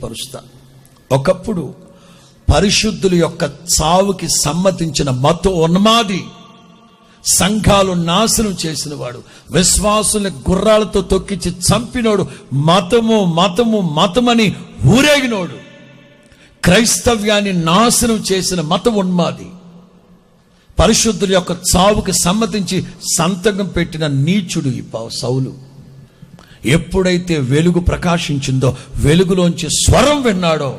పరుస్తా ఒకప్పుడు పరిశుద్ధుల యొక్క చావుకి సమ్మతించిన మత ఉన్మాది సంఘాలు నాశనం చేసిన వాడు విశ్వాసుల్ని గుర్రాలతో తొక్కించి చంపినోడు మతము మతము మతమని ఊరేగినోడు. క్రైస్తవ్యాన్ని నాశనం చేసిన మతం ఉన్మాది. పరిశుద్ధుల యొక్క చావుకి సమ్మతించి సంతకం పెట్టిన నీచుడు ఈ పౌ- సౌలు. ఎప్పుడైతే వెలుగు ప్రకాశించిందో వెలుగులోంచి స్వరం విన్నాడో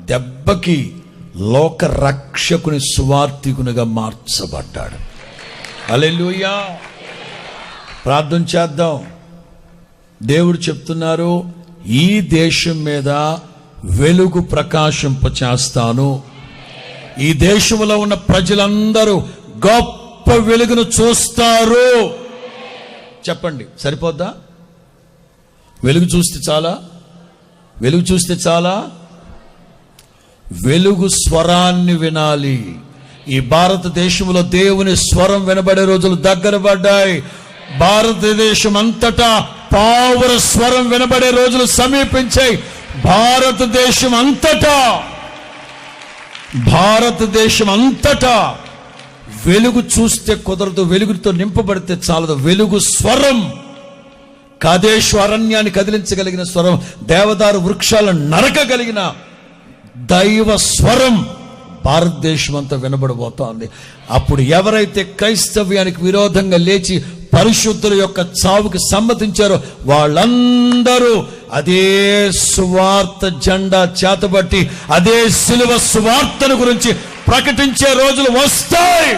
దెబ్బకి లోక రక్షకుని సువార్థికునిగా మార్చబడ్డాడు. అలెలుయా ప్రార్థన చేద్దాం. దేవుడు చెప్తున్నారు ఈ దేశం మీద వెలుగు ప్రకాశింప చేస్తాను ఈ దేశంలో ఉన్న ప్రజలందరూ గొప్ప వెలుగును చూస్తారు. చెప్పండి సరిపోద్దా? వెలుగు చూస్తే చాలా? వెలుగు చూస్తే చాలా? వెలుగు స్వరాన్ని వినాలి. ఈ భారతదేశంలో దేవుని స్వరం వినబడే రోజులు దగ్గర పడ్డాయి. భారతదేశం అంతటా పావుర స్వరం వినబడే రోజులు సమీపించాయి. భారతదేశం అంతటా భారతదేశం అంతటా వెలుగు చూస్తే కుదరదు వెలుగుతో నింపబడితే చాలదు. వెలుగు స్వరం కాదేశు అరణ్యాన్ని కదిలించగలిగిన స్వరం దేవదారు వృక్షాలను నరకగలిగిన దైవ స్వరం. భారతదేశం అంతా వినబడబోతోంది. అప్పుడు ఎవరైతే క్రైస్తవ్యానికి విరోధంగా లేచి పరిశుద్ధుల యొక్క చావుకి సమ్మతించారో వాళ్ళందరూ అదే సువార్త జెండా చేతబట్టి అదే సిలువ సువార్తను గురించి ప్రకటించే రోజులు వస్తాయి.